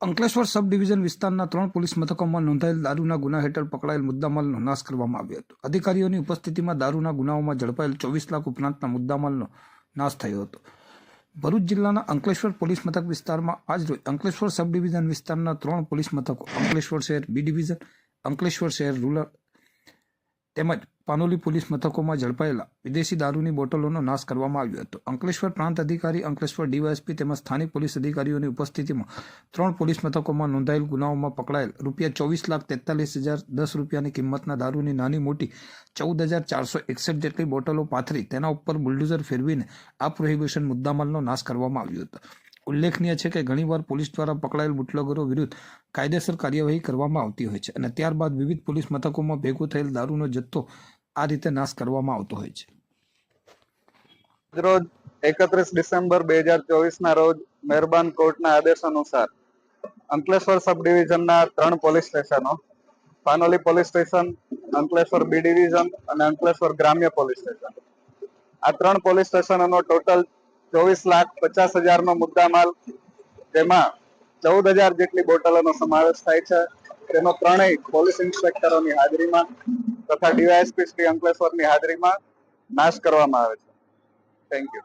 અંકલેશ્વર સબ division વિસ્તારના ત્રણ police મથકોમાં નોંધાયેલ દારૂના ગુના હેઠળ પકડાયેલ મુદ્દામાલનો નાશ કરવામાં આવ્યો હતો. અધિકારીઓની ઉપસ્થિતિમાં દારૂના ગુનાઓમાં ઝડપાયેલ ચોવીસ લાખ ઉપરાંતના મુદ્દામાલનો નાશ થયો હતો. ભરૂચ જિલ્લાના અંકલેશ્વર પોલીસ મથક વિસ્તારમાં આજરોજ અંકલેશ્વર સબ ડિવિઝન વિસ્તારના ત્રણ પોલીસ મથકો અંકલેશ્વર શહેર બી ડિવિઝન, અંકલેશ્વર શહેર રૂરલ તેમજ પાનોલી પોલીસ મથકોમાં ઝડપાયેલા વિદેશી દારૂની બોટલોનો નાશ કરવામાં આવ્યો હતો. અંકલેશ્વર પ્રાંત અધિકારી, અંકલેશ્વર ડીવાયએસપી તેમજ સ્થાનિક પોલીસ અધિકારીઓની ઉપસ્થિતિમાં ત્રણ પોલીસ મથકોમાં નોંધાયેલ ગુનાઓમાં પકડાયેલ રૂપિયા ચોવીસ લાખ તેતાલીસ હજાર દસ રૂપિયાની કિંમતના દારૂની નાની મોટી ચૌદ હજાર ચારસો એકસઠ જેટલી બોટલો પાથરી તેના ઉપર બુલડોઝર ફેરવીને આ પ્રોહિબિશન મુદ્દામાલનો નાશ કરવામાં આવ્યો હતો. ઉલ્લેખનીય છે કે ઘણીવાર પોલીસ દ્વારા પકડાયેલ બુટલેગરો વિરુદ્ધ કાયદેસર કાર્યવાહી કરવામાં આવતી હોય છે અને ત્યારબાદ વિવિધ પોલીસ મથકોમાં ભેગો થયેલ દારૂનો જથ્થો આ રીતે નાશ કરવામાં આવતો હોય છે. રોજ એકત્રીસ ડિસેમ્બર બે હજાર ચોવીસ ના રોજ મહેરબાન કોર્ટના આદેશ અનુસાર અંકલેશ્વર સબ ડિવિઝનના ત્રણ પોલીસ સ્ટેશનો, Panoli police station, Ankleshwar B division અને અંકલેશ્વર ગ્રામ્ય પોલીસ સ્ટેશન. આ ત્રણ પોલીસ સ્ટેશનોનો ટોટલ ચોવીસ લાખ પચાસ હજારનો મુદ્દામાલ જેમાં ચૌદ હજાર જેટલી બોટલોનો સમાવેશ થાય છે. તેનો ત્રણેય પોલીસ ઇન્સ્પેક્ટરોની હાજરીમાં તથા ડીવાયએસપી શ્રી અંકલેશ્વરની હાજરીમાં નાશ કરવામાં આવે છે. Thank you